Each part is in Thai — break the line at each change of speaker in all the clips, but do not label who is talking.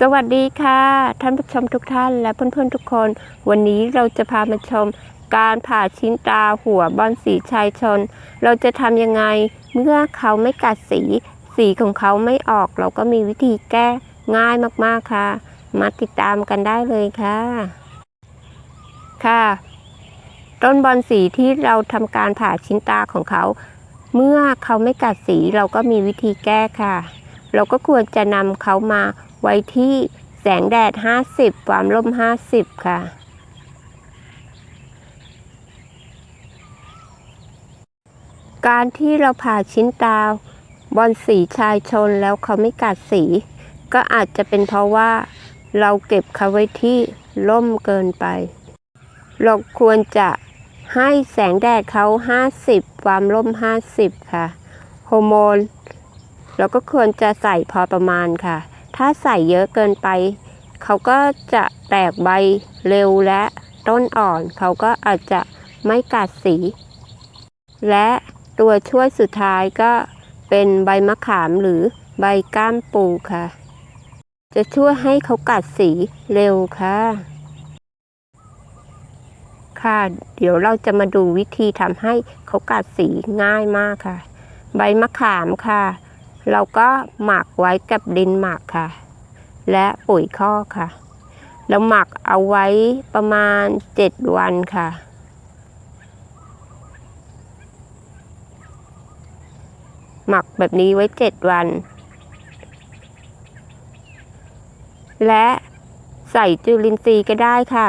สวัสดีค่ะ ท่านผู้ชมทุกท่านและเพื่อนๆทุกคน วันนี้เราจะพามาชม การผ่าชิ้นตาหัวบอลสีชายชน เราจะทำยังไงเมื่อเขาไม่กัดสี สีของเขาไม่ออก เราก็มีวิธีแก้ง่ายมากๆค่ะ มาติดตามกันได้เลยค่ะ ค่ะ ต้นบอลสีที่เราทำการผ่าชิ้นตาของเขา เมื่อเขาไม่กัดสีเราก็มีวิธีแก้ค่ะ เราก็ควรจะนำเขามา ไว้ที่แสงแดด 50 ความร่ม 50 ค่ะ การที่เราผ่าชิ้นตาบอลสีชายชนแล้วเขาไม่กัดสี ก็อาจจะเป็นเพราะว่าเราเก็บเขาไว้ที่ร่มเกินไป เราควรจะให้แสงแดดเขา 50 ความร่ม 50 ค่ะ โฮอร์โมนเราก็ควรจะใส่พอประมาณค่ะ ถ้าใส่เยอะเกินไป เขาก็จะแตกใบเร็วและต้นอ่อน เขาก็อาจจะไม่กัดสี และตัวช่วยสุดท้ายก็เป็นใบมะขามหรือใบก้ามปูค่ะ จะช่วยให้เขากัดสีเร็วค่ะ ค่ะ เดี๋ยวเราจะมาดูวิธีทำให้เขากัดสีง่ายมากค่ะ ใบมะขามค่ะ เราก็หมักไว้กับดินหมักค่ะ และปุ๋ยคอกค่ะ เราหมักเอาไว้ประมาณ 7 วันค่ะหมักแบบนี้ไว้ 7 วัน และใส่จุลินทรีย์ก็ได้ค่ะ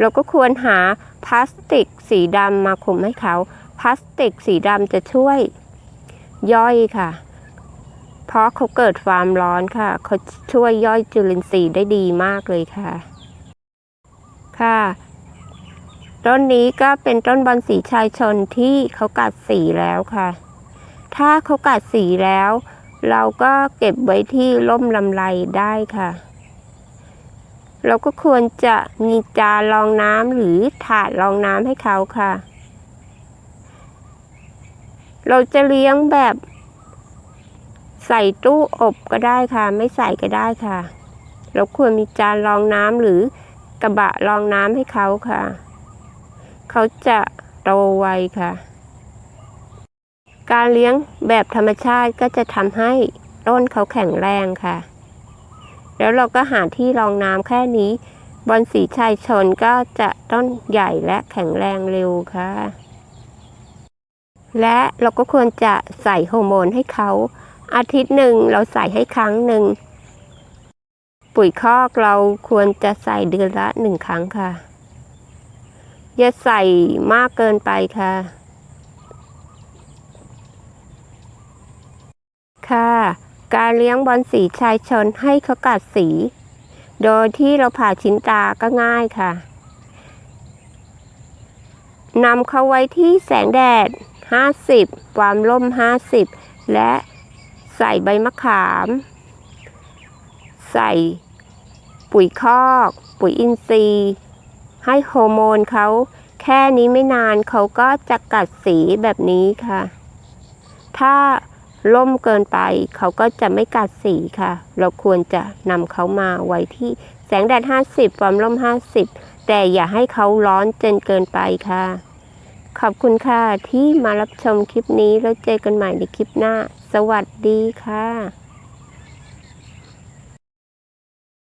เราก็ควรหาพลาสติกสีดำมาคลุมให้เขา พลาสติกสีดำจะช่วย ย่อยค่ะ เพราะเขาเกิดความร้อนค่ะเขาช่วยย่อยจุลินทรีย์ได้ดีมากเลยค่ะ ค่ะ ต้นนี้ก็เป็นต้นบอลสีชายชนที่เขากัดสีแล้วค่ะ ถ้าเขากัดสีแล้ว เราก็เก็บไว้ที่ร่มลำไรได้ค่ะเราก็ควรจะมีจานรองน้ำหรือถาดรองน้ำให้เขาค่ะ เราจะเลี้ยงแบบ ใส่ตู้อบก็ได้ค่ะ ไม่ใส่ก็ได้ค่ะ เราควรมีจานรองน้ำหรือกระบะรองน้ำให้เขาค่ะ เขาจะโตไวค่ะ การเลี้ยงแบบธรรมชาติก็จะทำให้ต้นเขาแข็งแรงค่ะ แล้วเราก็หาที่รองน้ำแค่นี้บอลสีชายชนก็จะต้นใหญ่และแข็งแรงเร็วค่ะ และเราก็ควรจะใส่ฮอร์โมนให้เขา อาทิตย์หนึ่งเราใส่ให้ครั้งหนึ่ง ปุ๋ยคอกเราควรจะใส่เดือนละหนึ่งครั้งค่ะ อย่าใส่มากเกินไปค่ะ ค่ะ การเลี้ยงบอลสีชายชนให้เขากัดสี โดยที่เราผ่าชิ้นตาก็ง่ายค่ะนำเขาไว้ที่แสงแดด 50 ความร่ม 50 และใส่ใบมะขาม ใส่ปุ๋ยคอก ปุ๋ยอินทรีย์ ให้ฮอร์โมนเขาแค่นี้ไม่นานเขาก็จะกัดสีแบบนี้ค่ะ ถ้าล่มเกินไปเขาก็จะไม่กัดสีค่ะ เราควรจะนำเขามาไว้ที่แสงแดด 50 ความร่ม 50 แต่อย่าให้เขาร้อนจนเกินไปค่ะ ขอบคุณค่ะที่มารับชมคลิปนี้แล้วเจอกันใหม่ในคลิปหน้า สวัสดีค่ะ